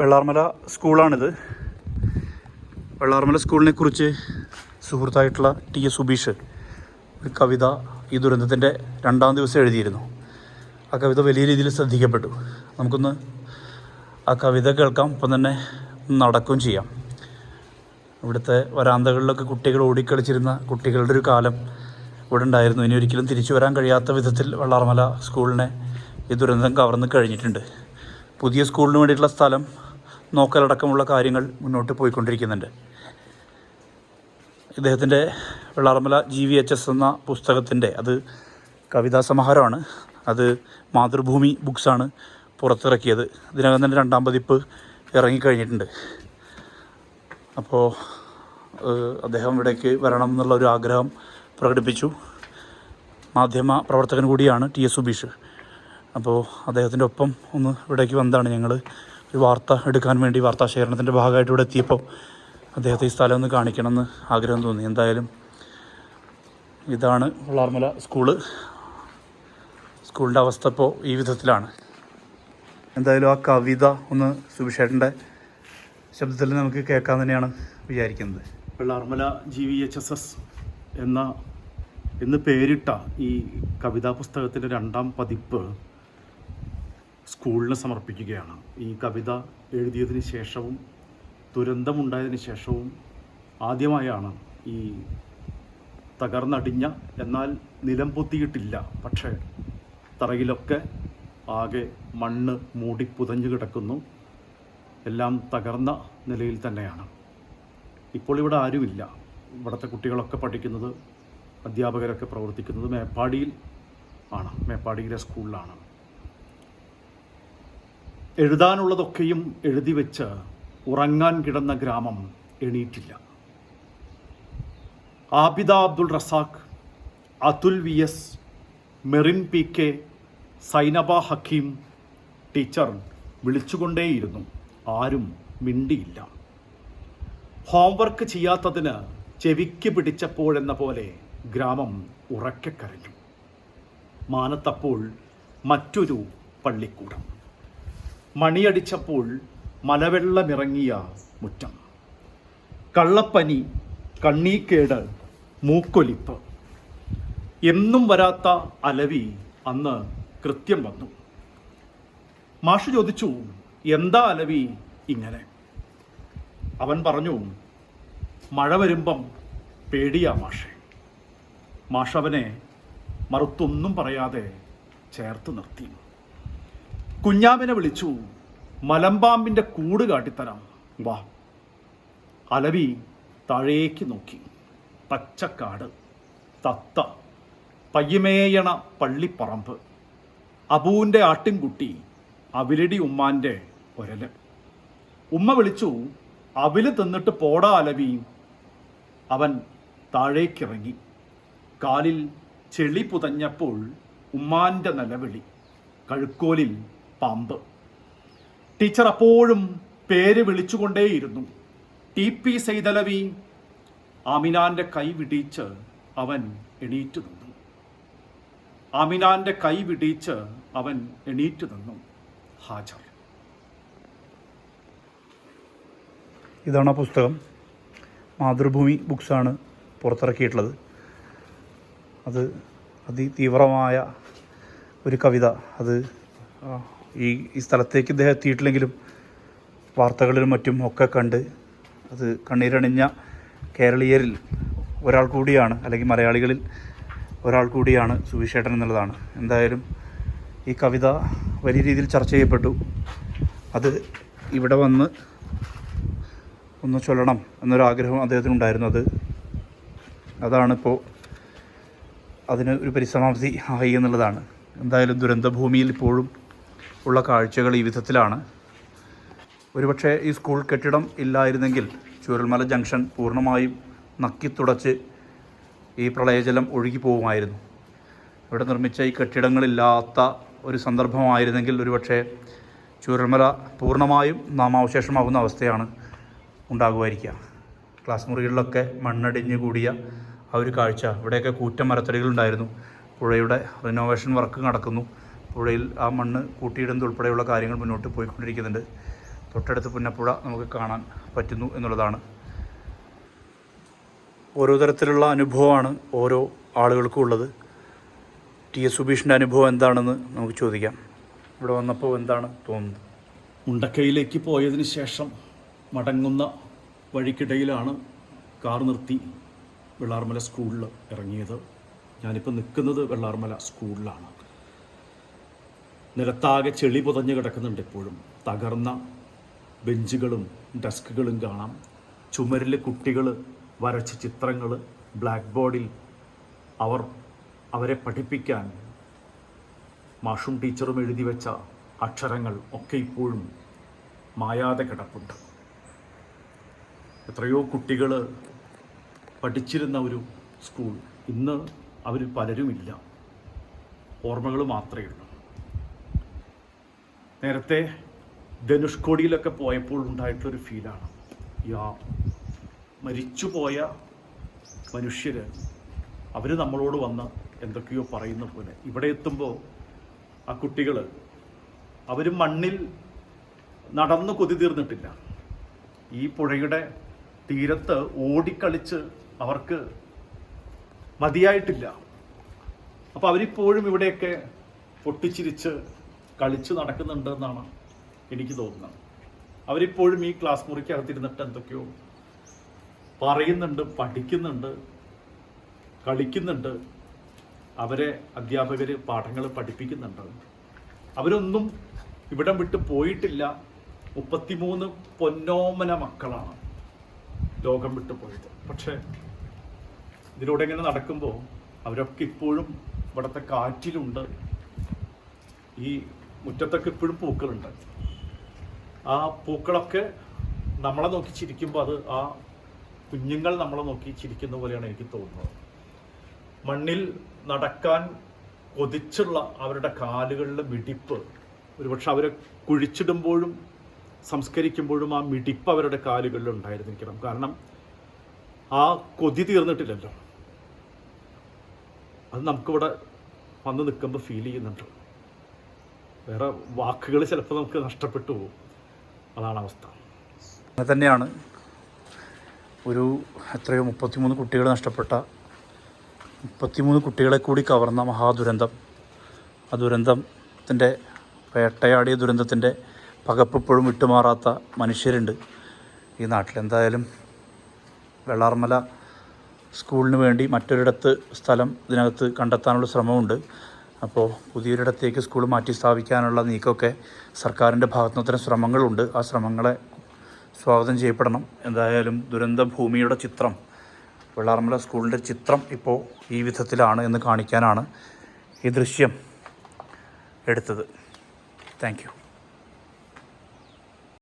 വെള്ളാർമല സ്കൂളാണിത്. വെള്ളാർമല സ്കൂളിനെ കുറിച്ച് സുഹൃത്തായിട്ടുള്ള T S Subeesh ഒരു കവിത ഈ ദുരന്തത്തിന്റെ രണ്ടാം ദിവസം എഴുതിയിരുന്നു. ആ കവിത വലിയ രീതിയിൽ ശ്രദ്ധിക്കപ്പെട്ടു. നമുക്കൊന്ന് ആ കവിത കേൾക്കാം ഒപ്പം തന്നെ നടക്കുകയും ചെയ്യാം. ഇവിടുത്തെ വരാന്തകളിലൊക്കെ കുട്ടികൾ ഓടിക്കളിച്ചിരുന്ന കുട്ടികളുടെ ഒരു കാലം ഇവിടെ ഉണ്ടായിരുന്നു. ഇനി ഒരിക്കലും തിരിച്ചു വരാൻ കഴിയാത്ത വിധത്തിൽ വെള്ളാർമല സ്കൂളിനെ ഈ ദുരന്തം കവർന്ന് കഴിഞ്ഞിട്ടുണ്ട്. പുതിയ സ്കൂളിന് വേണ്ടിയിട്ടുള്ള സ്ഥലം നോക്കലടക്കമുള്ള കാര്യങ്ങൾ മുന്നോട്ട് പോയിക്കൊണ്ടിരിക്കുന്നുണ്ട്. ഇദ്ദേഹത്തിന്റെ Vellarmala G V H S എന്ന പുസ്തകത്തിന്റെ അത് കവിതാ സമാഹാരമാണ്. അത് മാതൃഭൂമി ബുക്സാണ് പുറത്തിറക്കിയത്. ഇതിനകം തന്നെ രണ്ടാം പതിപ്പ് ഇറങ്ങിക്കഴിഞ്ഞിട്ടുണ്ട്. അപ്പോൾ അദ്ദേഹം ഇവിടേക്ക് വരണം എന്നുള്ള ഒരു ആഗ്രഹം പ്രകടിപ്പിച്ചു. മാധ്യമ പ്രവർത്തകൻ കൂടിയാണ് ടി എസ് സുബീഷ്. അപ്പോൾ അദ്ദേഹത്തിന്റെ ഒപ്പം ഒന്ന് ഇവിടേക്ക് വന്നതാണ് ഞങ്ങൾ ഒരു വാർത്ത എടുക്കാൻ വേണ്ടി വാർത്താ ശേഖരണത്തിന്റെ ഭാഗമായിട്ട് ഇവിടെ എത്തിയപ്പോൾ അദ്ദേഹത്തെ ഈ സ്ഥലം ഒന്ന് കാണിക്കണം എന്ന് ആഗ്രഹം തോന്നി. എന്തായാലും ഇതാണ് വളാർമല സ്കൂൾ. സ്കൂളിന്റെ അവസ്ഥ ഇപ്പോൾ ഈ വിധത്തിലാണ്. എന്തായാലും ആ കവിത ഒന്ന് സുബിഷേട്ടന്റെ ശബ്ദത്തിൽ നമുക്ക് കേൾക്കാൻ തന്നെയാണ് വിചാരിക്കുന്നത്. Vellarmala G V H S S എന്ന എന്ന് പേരിട്ട ഈ കവിതാ പുസ്തകത്തിന്റെ രണ്ടാം പതിപ്പ് സ്കൂളിന് സമർപ്പിക്കുകയാണ്. ഈ കവിത എഴുതിയതിന് ശേഷവും ദുരന്തമുണ്ടായതിന് ശേഷവും ആദ്യമായാണ് ഈ തകർന്നടിഞ്ഞ എന്നാൽ നിലം പൊത്തിയിട്ടില്ല പക്ഷേ തറയിലൊക്കെ ആകെ മണ്ണ് മൂടി പുതഞ്ഞു കിടക്കുന്നു. എല്ലാം തകർന്ന നിലയിൽ തന്നെയാണ്. ഇപ്പോൾ ഇവിടെ ആരുമില്ല. ഇവിടുത്തെ കുട്ടികളൊക്കെ പഠിക്കുന്നത് അധ്യാപകരൊക്കെ പ്രവർത്തിക്കുന്നത് മേപ്പാടിയിൽ ആണ് മേപ്പാടിയിലെ സ്കൂളിലാണ്. എഴുതാനുള്ളതൊക്കെയും എഴുതി വെച്ച് ഉറങ്ങാൻ കിടന്ന ഗ്രാമം എണീറ്റില്ല. Abida Abdul Razak Athul V S Merin P K Sainaba Hakeem teacher വിളിച്ചുകൊണ്ടേയിരുന്നു. ആരും മിണ്ടിയില്ല. ഹോംവർക്ക് ചെയ്യാത്തതിന് ചെവിക്ക് പിടിച്ചപ്പോഴെന്ന പോലെ ഗ്രാമം ഉറക്കെ കരഞ്ഞു. മാനത്തപ്പോൾ മറ്റൊരു പള്ളിക്കൂടം. മണിയടിച്ചപ്പോൾ മലവെള്ളമിറങ്ങിയ മുറ്റം. കള്ളപ്പനി കണ്ണീക്കേട് മൂക്കൊലിപ്പ്. എന്നും വരാത്ത അലവി അന്ന് കൃത്യം വന്നു. മാഷ് ചോദിച്ചു എന്താ അലവി ഇങ്ങനെ? അവൻ പറഞ്ഞു മഴ വരുമ്പം പേടിയാ മാഷെ. മാഷവനെ മറുത്തൊന്നും പറയാതെ ചേർത്ത് നിർത്തി. കുഞ്ഞാമിനെ വിളിച്ചു. മലമ്പാമ്പിന്റെ കൂട് കാട്ടിത്തരാം. വാ. അലവി താഴേക്ക് നോക്കി. പച്ചക്കാട് തത്ത പയ്യമേയണ പള്ളിപ്പറമ്പ് അബുവിന്റെ ആട്ടിൻകുട്ടി അവിലടി ഉമ്മാന്റെ ഒരൽ. ഉമ്മ വിളിച്ചു അവിൽ തിന്നിട്ട് പോടാ അലവി. അവൻ താഴേക്കിറങ്ങി. കാലിൽ ചെളി പുതഞ്ഞപ്പോൾ ഉമ്മാന്റെ നിലവിളി. കഴുക്കോലിൽ പാമ്പ്. ടീച്ചർ അപ്പോഴും പേര് വിളിച്ചുകൊണ്ടേയിരുന്നു. ടി പി സൈതലവി ആമിനാന്റെ കൈ വിടിച്ച് അവൻ എണീറ്റു നിന്നു. ആമിനാന്റെ കൈ വിടിച്ച് അവൻ എണീറ്റു നിന്നു. ഹാജർ. ഇതാണ് ആ പുസ്തകം. മാതൃഭൂമി ബുക്സാണ് പുറത്തിറക്കിയിട്ടുള്ളത്. അത് അതിതീവ്രമായ ഒരു കവിത. അത് ഈ ഈ സ്ഥലത്തേക്ക് ഇദ്ദേഹം എത്തിയിട്ടില്ലെങ്കിലും വാർത്തകളിലും മറ്റും ഒക്കെ കണ്ട് അത് കണ്ണീരണിഞ്ഞ കേരളീയരിൽ ഒരാൾ കൂടിയാണ് അല്ലെങ്കിൽ മലയാളികളിൽ ഒരാൾ കൂടിയാണ് സുവിശേഷൻ എന്നുള്ളതാണ്. എന്തായാലും ഈ കവിത വലിയ രീതിയിൽ ചർച്ച ചെയ്യപ്പെട്ടു. അത് ഇവിടെ വന്ന് ഒന്ന് ചൊല്ലണം എന്നൊരാഗ്രഹം അദ്ദേഹത്തിനുണ്ടായിരുന്നു. അത് അതാണിപ്പോൾ അതിന് ഒരു പരിസമാപ്തി ആയി എന്നുള്ളതാണ്. എന്തായാലും ദുരന്തഭൂമിയിൽ ഇപ്പോഴും ഉള്ള കാഴ്ചകൾ ഈ വിധത്തിലാണ്. ഒരുപക്ഷെ ഈ സ്കൂൾ കെട്ടിടം ഇല്ലായിരുന്നെങ്കിൽ ചൂരൽമല ജംഗ്ഷൻ പൂർണമായും നക്കിത്തുടച്ച് ഈ പ്രളയജലം ഒഴുകി പോകുമായിരുന്നു ഇവിടെ നിർമ്മിച്ച ഈ കെട്ടിടങ്ങളില്ലാത്ത ഒരു സന്ദർഭമായിരുന്നെങ്കിൽ ഒരുപക്ഷെ ചൂരൽമല പൂർണമായും നാമാവശേഷമാകുന്ന അവസ്ഥയാണ് ഉണ്ടാകുമായിരിക്കുക. ക്ലാസ് മുറികളിലൊക്കെ മണ്ണടിഞ്ഞു കൂടിയ ആ ഒരു കാഴ്ച. ഇവിടെയൊക്കെ കൂറ്റൻ മരത്തടികളുണ്ടായിരുന്നു പുഴയുടെ റിനോവേഷൻ വർക്ക് നടക്കുന്നു. പുഴയിൽ ആ മണ്ണ് കൂട്ടിയിടുന്നത് ഉൾപ്പെടെയുള്ള കാര്യങ്ങൾ മുന്നോട്ട് പോയിക്കൊണ്ടിരിക്കുന്നുണ്ട്. തൊട്ടടുത്ത് പുന്നപ്പുഴ നമുക്ക് കാണാൻ പറ്റുന്നു എന്നുള്ളതാണ്. ഓരോ തരത്തിലുള്ള അനുഭവമാണ് ഓരോ ആളുകൾക്കും ഉള്ളത്. ടി. എസ്. സുബീഷിന്റെ അനുഭവം എന്താണെന്ന് നമുക്ക് ചോദിക്കാം. ഇവിടെ വന്നപ്പോൾ എന്താണ് തോന്നുന്നത്? മുണ്ടക്കയിലേക്ക് പോയതിന് ശേഷം മടങ്ങുന്ന വഴിക്കിടയിലാണ് കാർ നിർത്തി വെള്ളാർമല സ്കൂളിൽ ഇറങ്ങിയത്. ഞാനിപ്പോൾ നിൽക്കുന്നത് വെള്ളാർമല സ്കൂളിലാണ്. നിലത്താകെ ചെളി പുതഞ്ഞ് കിടക്കുന്നുണ്ട് ഇപ്പോഴും തകർന്ന ബെഞ്ചുകളും ഡെസ്കുകളും കാണാം. ചുമരിൽ കുട്ടികൾ വരച്ച ചിത്രങ്ങൾ ബ്ലാക്ക് ബോർഡിൽ അവർ അവരെ പഠിപ്പിക്കാൻ മാഷും ടീച്ചറും എഴുതി വെച്ച അക്ഷരങ്ങൾ ഒക്കെ ഇപ്പോഴും മായാതെ കിടപ്പുണ്ട്. എത്രയോ കുട്ടികൾ പഠിച്ചിരുന്ന ഒരു സ്കൂൾ ഇന്ന് അവരിൽ പലരുമില്ല. ഓർമ്മകൾ മാത്രമേ ഉള്ളൂ. നേരത്തെ ധനുഷ്കോടിയിലൊക്കെ പോയപ്പോൾ ഉണ്ടായിട്ടുള്ളൊരു ഫീലാണ്. യാ മരിച്ചുപോയ മനുഷ്യർ അവർ നമ്മളോട് വന്ന് എന്തൊക്കെയോ പറയുന്ന പോലെ. ഇവിടെ എത്തുമ്പോൾ ആ കുട്ടികൾ അവർ മണ്ണിൽ നടന്നു കൊതി തീർന്നിട്ടില്ല. ഈ പുഴയുടെ തീരത്ത് ഓടിക്കളിച്ച് അവർക്ക് മതിയായിട്ടില്ല. അപ്പോൾ അവരിപ്പോഴും ഇവിടെയൊക്കെ പൊട്ടിച്ചിരിച്ച് കളിച്ച് നടക്കുന്നുണ്ട് എന്നാണ് എനിക്ക് തോന്നുന്നത്. അവരിപ്പോഴും ഈ ക്ലാസ് മുറിക്കകത്തിരുന്നിട്ട് എന്തൊക്കെയോ പറയുന്നുണ്ട് പഠിക്കുന്നുണ്ട് കളിക്കുന്നുണ്ട്. അവരെ അധ്യാപകർ പാഠങ്ങൾ പഠിപ്പിക്കുന്നുണ്ട്. അവരൊന്നും ഇവിടം വിട്ട് പോയിട്ടില്ല. മുപ്പത്തിമൂന്ന് പൊന്നോമന മക്കളാണ് ലോകം വിട്ടു പോയത്. പക്ഷേ ഇതിലൂടെ ഇങ്ങനെ നടക്കുമ്പോൾ അവരൊക്കെ ഇപ്പോഴും ഇവിടുത്തെ കാറ്റിലുണ്ട്. ഈ മുറ്റത്തൊക്കെ ഇപ്പോഴും പൂക്കളുണ്ട്. ആ പൂക്കളൊക്കെ നമ്മളെ നോക്കി ചിരിക്കുമ്പോൾ അത് ആ കുഞ്ഞുങ്ങൾ നമ്മളെ നോക്കി ചിരിക്കുന്ന പോലെയാണ് എനിക്ക് തോന്നുന്നത്. മണ്ണിൽ നടക്കാൻ കൊതിച്ചുള്ള അവരുടെ കാലുകളിലെ മിടിപ്പ് ഒരുപക്ഷെ അവരെ കുഴിച്ചിടുമ്പോഴും സംസ്കരിക്കുമ്പോഴും ആ മിടിപ്പ് അവരുടെ കാലുകളിൽ ഉണ്ടായിരുന്നിരിക്കണം കാരണം ആ കൊതി തീർന്നിട്ടില്ലല്ലോ. അത് നമുക്കിവിടെ വന്ന് നിൽക്കുമ്പോൾ ഫീൽ ചെയ്യുന്നുണ്ട്. വേറെ വാക്കുകൾ ചിലപ്പോൾ നമുക്ക് നഷ്ടപ്പെട്ടു പോകും. അതാണ് അവസ്ഥ. അങ്ങനെ തന്നെയാണ്. ഒരു എത്രയോ മുപ്പത്തിമൂന്ന് കുട്ടികൾ നഷ്ടപ്പെട്ട മുപ്പത്തിമൂന്ന് കുട്ടികളെ കൂടി കവർന്ന മഹാദുരന്തം. ആ ദുരന്തത്തിന്റെ വേട്ടയാടിയ ദുരന്തത്തിന്റെ പകപ്പ് ഇപ്പോഴും വിട്ടുമാറാത്ത മനുഷ്യരുണ്ട്. ഈ നാട്ടിലെന്തായാലും വെള്ളാർമല സ്കൂളിന് വേണ്ടി മറ്റൊരിടത്ത് സ്ഥലം ഇതിനകത്ത് കണ്ടെത്താനുള്ള ശ്രമമുണ്ട്. അപ്പോൾ പുതിയൊരിടത്തേക്ക് സ്കൂൾ മാറ്റി സ്ഥാപിക്കാനുള്ള നീക്കമൊക്കെ സർക്കാരിന്റെ ഭാഗത്തുനിന്ന് ശ്രമങ്ങളുണ്ട്. ആ ശ്രമങ്ങളെ സ്വാഗതം ചെയ്യപ്പെടണം. എന്തായാലും ദുരന്ത ഭൂമിയുടെ ചിത്രം വെള്ളാർമല സ്കൂളിന്റെ ചിത്രം ഇപ്പോൾ ഈ വിധത്തിലാണ് എന്ന് കാണിക്കാനാണ് ഈ ദൃശ്യം എടുത്തത്. താങ്ക്